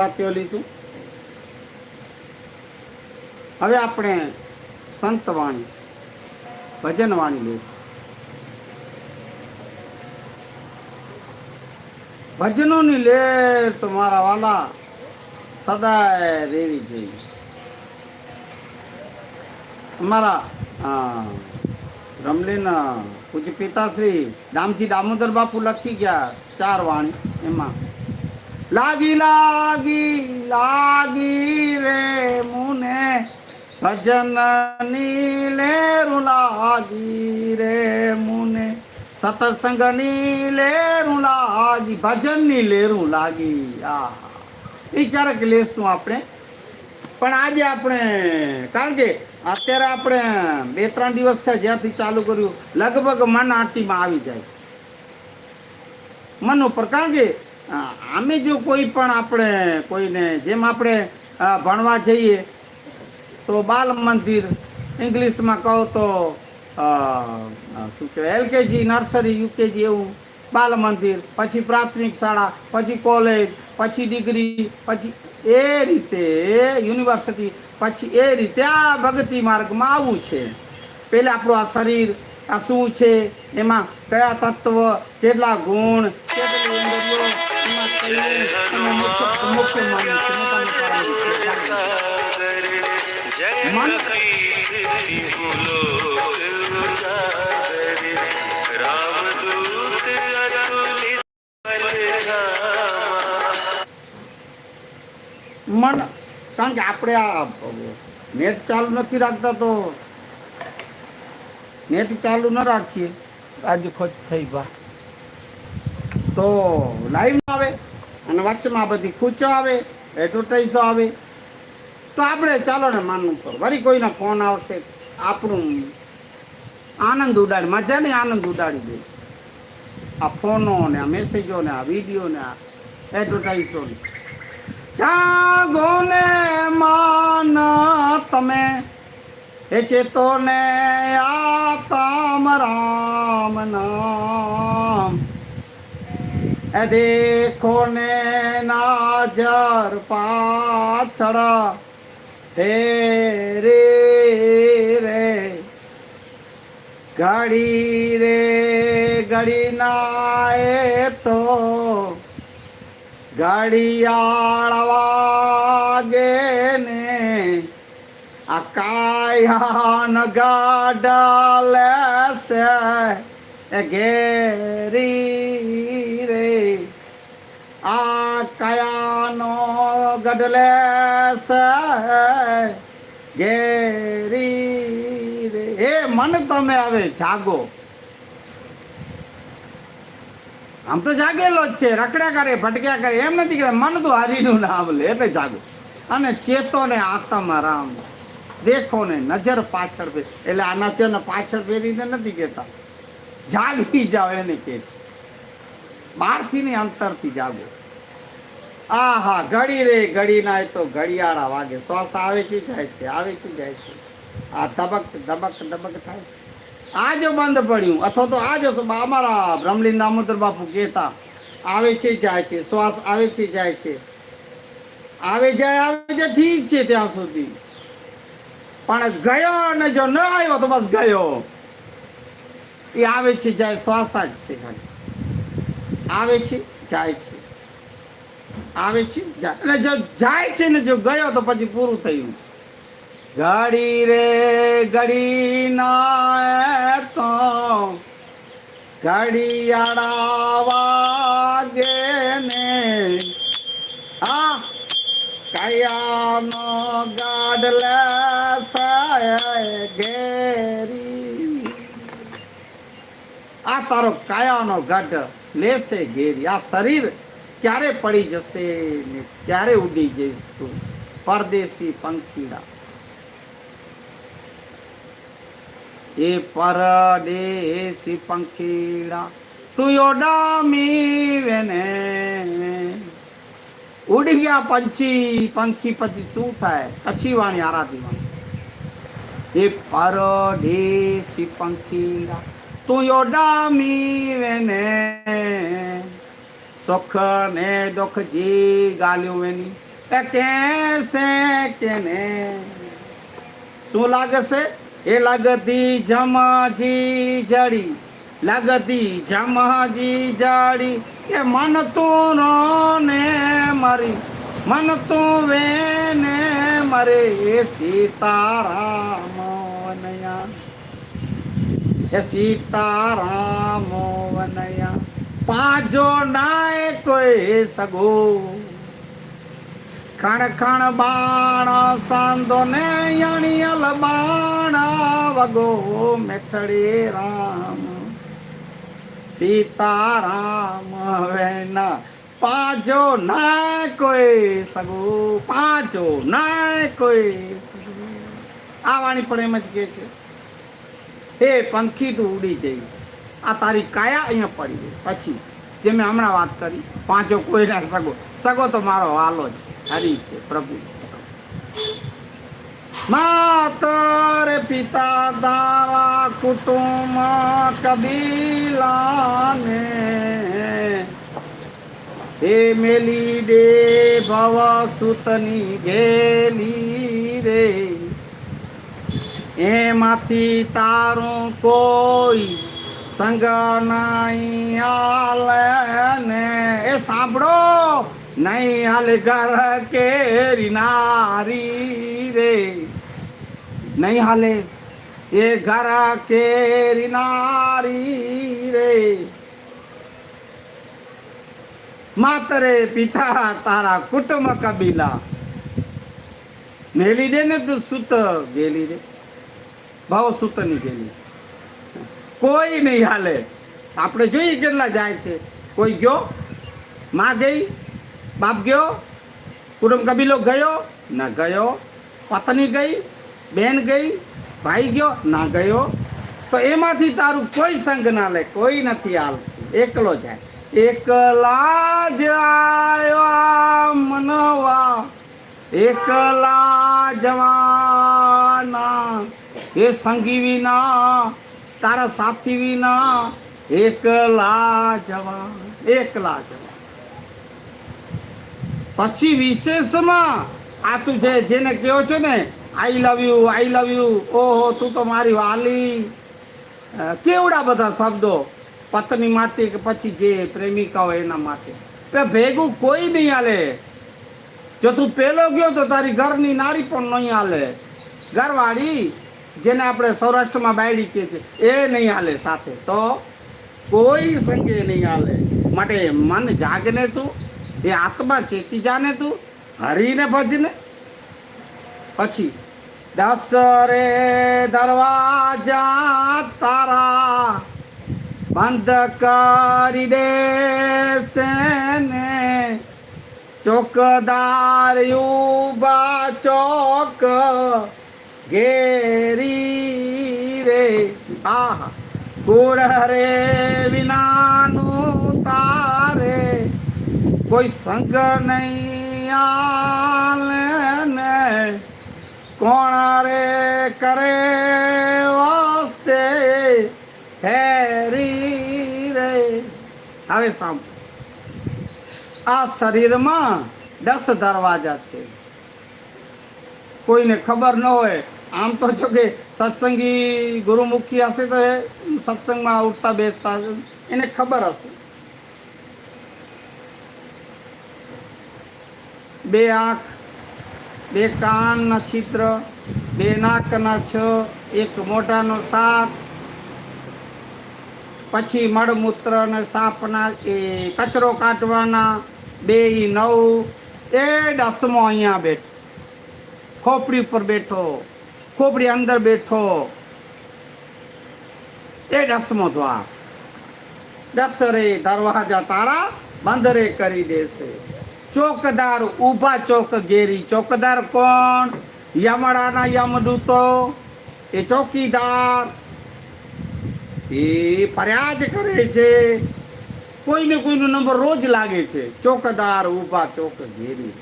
વાક્યો લીધું. હવે આપણે સંત વાણી, ભજન વાણી લઈશું. ભજનોની લેર તો મારા વાલા સદાય રેવી જોઈએ અમારા રમલીન પૂજ્ય પિતાશ્રી દામજી દામોદર બાપુ લખી ગયા ચાર વાણી એમાં. લાગી લાગી લાગી રે મુને. ભજનની લેરું લાગી રે મુને. સતસંગની લેરું લાગી, ભજનની લેરું લાગી. આ એ ક્યારેક લેશું આપણે? પણ આજે આપણે, કારણ કે અત્યારે આપણે બે, ત્રણ દિવસ થયા જ્યાંથી ચાલુ કર્યું, લગભગ મન આરતીમાં આવી જાય. મન ઉપર, કારણ કે આમે જો કોઈ પણ આપણે કોઈને, જેમ આપણે ભણવા જઈએ, તો બાલ મંદિર, ઇંગ્લિશમાં કહો તો શું કહેવાય, એલકેજી, નર્સરી, યુકેજી એવું, બાલ મંદિર, પછી પ્રાથમિક શાળા, પછી કોલેજ, પછી ડિગ્રી, પછી એ રીતે, યુનિવર્સિટી, પછી એ રીતે આ ભક્તિ માર્ગમાં આવવું છે. પહેલાં આપણું આ શરીર આ શું છે? એમાં કયા તત્વ કેટલા ગુણ કેટલી મુખ્ય મન મન કારણ કે આપણે આ મેચ ચાલુ નથી રાખતા તો નેટ ચાલુ ન રાખીએ. આજે ખોજ થઈ બા તો લાઈવ આવે અને વચ્ચેમાં બધી ખૂચો આવે એડવર્ટાઈઝો આવે. તો આપણે ચાલો ને માનવું પર વળી કોઈના ફોન આવશે, આપણું આનંદ ઉડાડી. મજા નહીં આનંદ ઉડાડી દે આ ફોનો ને, આ મેસેજો ને, આ વીડિયો ને, આ એડવર્ટાઈઝો ને. જાગો ને માન તમે. એ ચેતો ને આતમ રામ નામ. એ દેખો ને નાજર પાછળ. હે રે ઘડી રે, ઘડી ના એ તો. ઘડિયાળ વાગે ને આ કાયાન ગાડા લેશે એ ઘેરી રે. આ કયાનો ગઢલે છે. ઘેરી રે. એ મન તમે હવે જાગો. આમ તો જાગેલો જ છે. રખડ્યા કરે, ભટક્યા કરે. એમ નથી કે મન તો હરીનું નામ લે. એટલે જાગો. અને ચેતો ને આત્મ રામ. દેખો ને, નજર પાછળ ફેર એટલે આ ને પાછળ ફેરીને નથી કહેતા. જાગી જાઓ એને કે બહારથી નહીં અંતરથી જાગો. આ હા ઘડી રે, ઘડી ના તો ઘડિયાળા વાગે. શ્વાસ આવે છે જાય છે આવે છે જાય છે. આ ધબક ધબક ધબક થાય છે. આ જો બંધ પડ્યું. અથવા તો આ જો અમારા બ્રહ્મલીન દામોદર બાપુ કહેતા આવે છે જાય છે, શ્વાસ આવે છે જાય છે. આવે જાય, આવે છે ઠીક છે ત્યાં સુધી. પણ ગયો અને જો ન આવ્યો તો બસ ગયો. એ આવે છે, જાય શ્વાસ જ છે આવે છે, જાય છે. આવે છે, જાય. એટલે જો જાય છે ને જો ગયો તો પછી પૂરું થયું. ઘડી રે, ઘડી ના તો. ઘડિયાળા વાગે ને. આ કયાનો ગાડલે ઘેરી. આ તારો કાયાનો ગઢ લેશે ઘેરી. આ શરીર ક્યારે પડી જશે ને ક્યારે ઉડી જઈશ તું? પરદેશી પંખીડા. એ પરદેશી પંખીડા તું યોડામી વેને. ઉડી ગયા પંછી. પંખી પછી શું થાય? કચ્છી વાણી આરાધી વાણી એ પરદેશી પંખીડા, તું યોડામી વેને સુખ ને દુઃખ જી ગાલ્યું એની એ કેસે કેને? શું લાગશે? એ લાગતી જમજી જડી, લગતી જમજી જડી. એ મન તું રોને મરી, મન તું વેને મરે, એ સીતારામ એ સીતારામ વનયા. પાજો નાય કોઈ સગો. ખણ ખણ બાણ સાંધો ને અણિયલ બાણ વગો મેઠડી રામ. સીતારામ વેના. પાજો ના કોઈ સગો. પાજો ના કોઈ સગો. આ વાણી પણ એમ જ કહે છે. હે પંખી તું ઉડી જઈશ. આ તારી કાયા અહીંયા પડી ગઈ. પછી જે મેં હમણાં વાત કરી, પાંચો કોઈના સગો. સગો તો મારો વાલો છે હરી છે, પ્રભુ છે માતર પિતા દારા કુટુંબ કબીલાને હે મેલી દે ભવ સુતની ગેલી રે. એમાંથી તારું કોઈ સંગ નહીં હાલે ને. એ સાંભળો, નહીં હાલ ઘર કેરી નારી રે. નહીં હાલે, એ ઘર કેરી નારી રે. માતરે પિતા તારા કુટુંબ કબીલા. મેલી દે ને તું સુત ગેલી રે. ભાવ ગયેલી કોઈ નહીં હાલે. આપણે જોઈએ કેટલા જાય છે. કોઈ ગયો? માં ગઈ? બાપ ગયો? કુટુંબ કબીલો ગયો? ના ગયો. પત્ની ગઈ? બેન ગઈ? ભાઈ ગયો? ના ગયો. તો એમાંથી તારું કોઈ સંગ ના લે, કોઈ નથી હાલ એકલો જાય. એકલા જવા મનવા. એકલા જવાના. એ સંગી વિના, તારા સાથી વિના એકલા જવા એકલા જવા પછી વિશેષમાં આ તું જે જેને કહો છો ને I love you I love you ઓહો, તું તો મારી વાલી. કેવડા બધા શબ્દો? પત્ની માટે કે પછી જે પ્રેમિકા હોય એના માટે? ભેગું કોઈ નહીં હાલે. જો તું પેલો ગયો તો તારી ઘરની નારી પણ નહીં હાલે. ઘરવાળી જેને આપણે સૌરાષ્ટ્રમાં બાયડી કહે છે એ નહીં હાલે સાથે. તો કોઈ સંગે નહીં હાલે. માટે મન જાગને તું, એ આત્મા ચેતી જાને તું, હરીને ભજને. પછી દસ રે દરવાજા તારા બંધ કરી દે ને. ચોકદાર યુબા ચોક ઘેરી રે, આહા. કુળ રે વિનાનું તારે, કોઈ સંગ નહીં આલે ને. કોણ રે કરે વાસ્તે, હેરી રે. હવે સાંભળો. આ શરીરમાં દસ દરવાજા છે. કોઈને ખબર ન હોય આમ તો જો કે સત્સંગી ગુરુમુખી હશે તો સત્સંગમાં ઉઠતા બેસતા એને ખબર હશે. બે આંખ, બે કાનના છિદ્ર, બે નાકના છ, એક મોઢાનો સાપ, પછી મળમૂત્ર અને સાપના એ કચરો કાઢવાના, બે નવ, એ ડસમો અહીંયા બેઠો. ખોપડી ઉપર બેઠો. ખોપડી અંદર બેઠો. એ દસમો દ્વાર. દસરે દરવાજા તારા બંદરે કરી દેશે. ચોકદાર ઊભા ચોક ઘેરી. ચોકદાર કોણ? યમડાના યમદૂતો. એ ચોકીદાર. એ ફરિયાદ કરે છે. કોઈને કોઈનો નંબર રોજ લાગે છે. ચોકદાર ઊભા ચોક ઘેરી.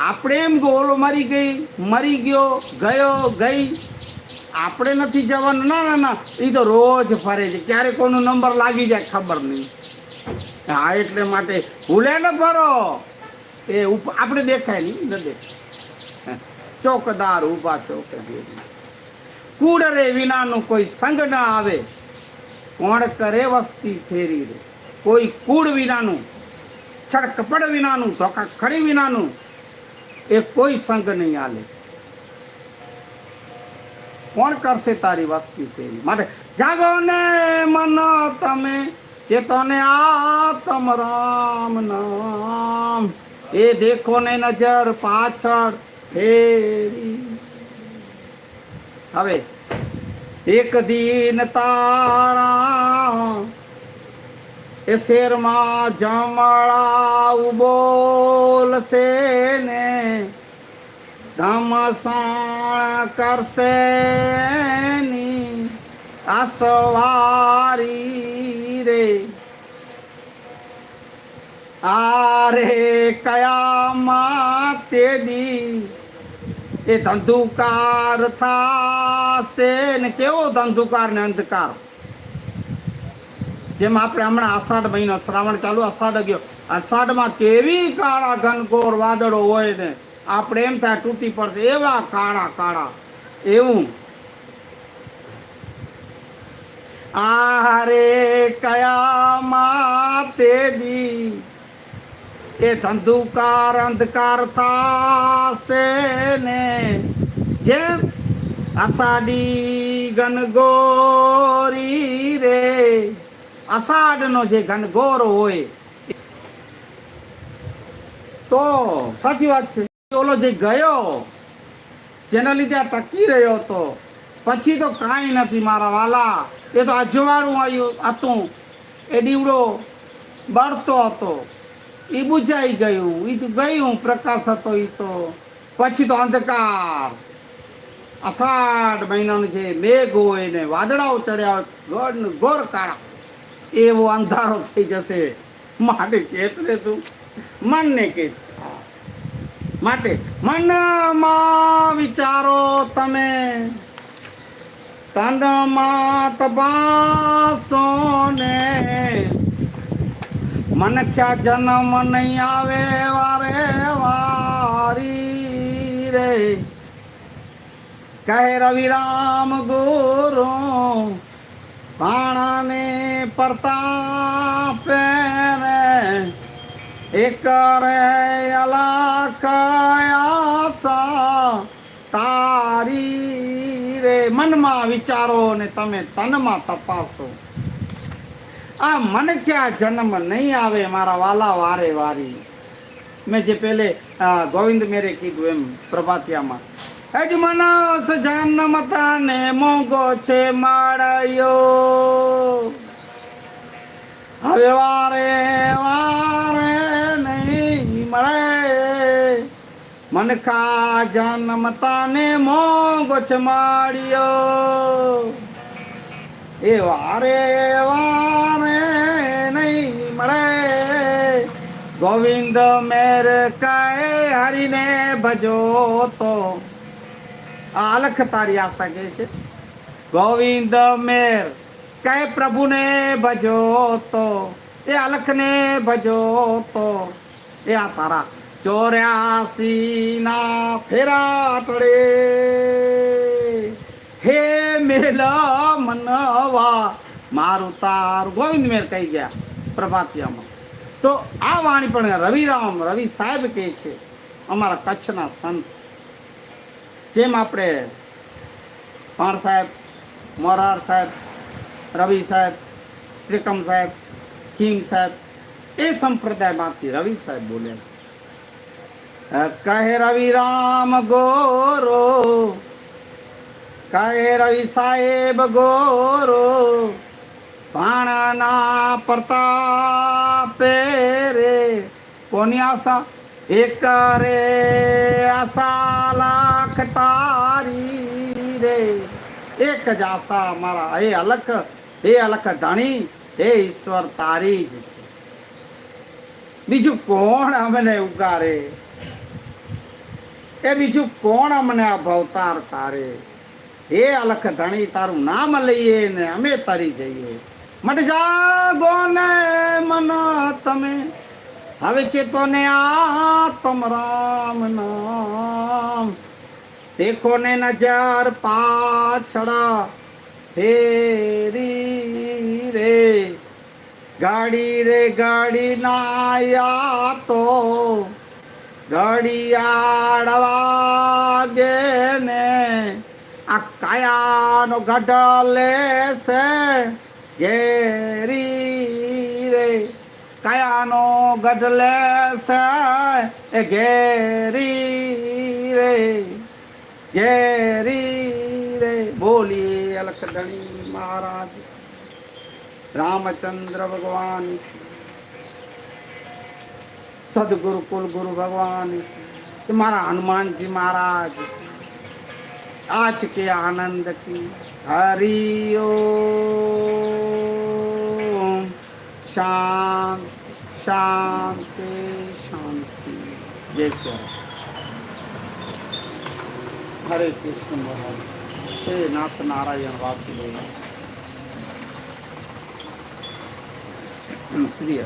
આપણે એમ કહો, ઓલો મરી ગઈ, મરી ગયો ગયો, ગઈ. આપણે નથી જવાનું. ના ના ના. એ તો રોજ ફરે છે. ક્યારે કોનો નંબર લાગી જાય ખબર નહીં. હા, એટલે માટે ભૂલે ન ફરો. એ આપણે દેખાય નહીં, ન દેખાય. ચોકદાર ઊભા ચોક કૂડ રે વિનાનું કોઈ સંગ ન આવે. કોણ કરે વસ્તી ફેરી રે. કોઈ કુડ વિનાનું, છડકપડ વિનાનું ધોકા ખડી વિનાનું એ કોઈ સંગ નહીં આલે કોણ કરશે તારી વસ્તી તેરી માટે જાગો ને મન તમે ચેતો ને આતમ રામ નામ. એ દેખો ને નજર પાછળ ફેરી. હવે, એક દિન તારા એ શેરમાં જમળા ઉબોલશે ને ધમસાણ કરશે ની આ સવારી રે. આરે કયામાં તેડી એ ધંધુકાર થાશે ને, કેવો ધંધુકાર ને અંધકાર? જેમ આપણે હમણાં અષાઢ મહિનો, શ્રાવણ ચાલુ અષાઢ ગયો. અષાઢમાં કેવી કાળા ઘનઘોર વાદળો હોય ને, આપણે એમ થાય તૂટી પડશે. એવા કાળા કાળા. એવું. આરે કયામાં તેડી એ ધંધુકાર, અંધકાર થાશે ને. જેમ અષાઢી ગનગોરી રે અષાઢનો જે ઘનઘોર હોય, તો સાચી વાત છે. ઓલો જે ગયો, જેના લીધે આ ટકી રહ્યો હતો, પછી તો કાંઈ નથી મારા વાલા. એ તો અજવાળું આવ્યું હતું. એ દીવડો બળતો હતો. એ બુજાઈ ગયું. એ ગયું, પ્રકાશ હતો એ તો. પછી તો અંધકાર. અષાઢ મહિનાનું જે મેઘ હોય ને, વાદળાઓ ચડ્યા હોય ગોર કાળા. એવો અંધારો થઈ જશે. માટે ચેતરે તું. મનને કે માટે મનમાં વિચારો તમે. તનમાં તપાસો ને. મન ક્યાં જન્મ નહીં આવે વારે વારી રે. કહે રવિરામ ગુરુ પાણાને પ્રતાપે રે એક રે અલાખ આશા. તારી રે, મનમાં વિચારો ને તમે તનમાં તપાસો. આ મન ક્યાં જન્મ નહીં આવે મારા વાલા વારે વારી. મેં જે પેલે ગોવિંદ મેરે કીધું એમ પ્રભાતિયામાં. હજ જાનમતાને જન્મ તને મોંઘો છે મળ્યો. હવે વારે વારે નહીં મળે. મનખા જન્મતાને મોંઘો છે માળ્યો. એ વારે વારે નહીં મળે. ગોવિંદ મેર કાય હરીને ભજો તો અલખ તારી આશા કે છે. ગોવિંદ મેર. કહે પ્રભુને ભજો તો? એ અલખને ભજો તો? એ આ તારા ચોર્યાસી ના ફેરા અટડે હે મેલ મનવા મારું તારું ગોવિંદ મેર કહી ગયા પ્રભાતિયામાં. તો આ વાણી પણ રવિરામ રવિ સાહેબ કહે છે. અમારા કચ્છના સંત જેમ આપણે પાણ સાહેબ, મોરાર સાહેબ, રવિ સાહેબ, ત્રિકમ સાહેબ, ખીમ સાહેબ, એ સંપ્રદાયમાંથી રવિ સાહેબ બોલે કહે રવિ રામ ગોરો, કહે રવિ સાહેબ ગોરો, ભાણના પ્રતાપે રે. કોની આશા? એક રે આશા લાખ તારી રે. એક જ આશા મારા, હે અલખ હે અલખ ધણી, હે ઈશ્વર તારી જ છે. બીજું કોણ અમને ઉગારે? એ બીજું કોણ અમને આ ભવતાર તારે? હે અલખ ધણી, તારું નામ લઈએ ને અમે તરી જઈએ. મટ જાગો ને મન તમે. હવે ચેતોને આત્મ રામ નામ. દેખો ને નજર પાછળ ફેરી રે. ગાડી રે, ગાડી નાયા તો. ઘડિયાળ વાગે ને આ કાયાનો ગઢ લેશે. ઘેરી કાયાનો ગઢ લેશે એ ઘેરી રે? ઘેરી રે? બોલી અલખધણી મહારાજ. રામચંદ્ર ભગવાન. સદગુરુ કુલ ગુરુ ભગવાન મારા હનુમાનજી મહારાજ. આજ કે આનંદ કી હરિ ઓમ શાંત શાંતિ શાંતિ જય રામ. હરે કૃષ્ણ મહારાજ હે નાથ નારાયણ વાસુદેવ શ્રી.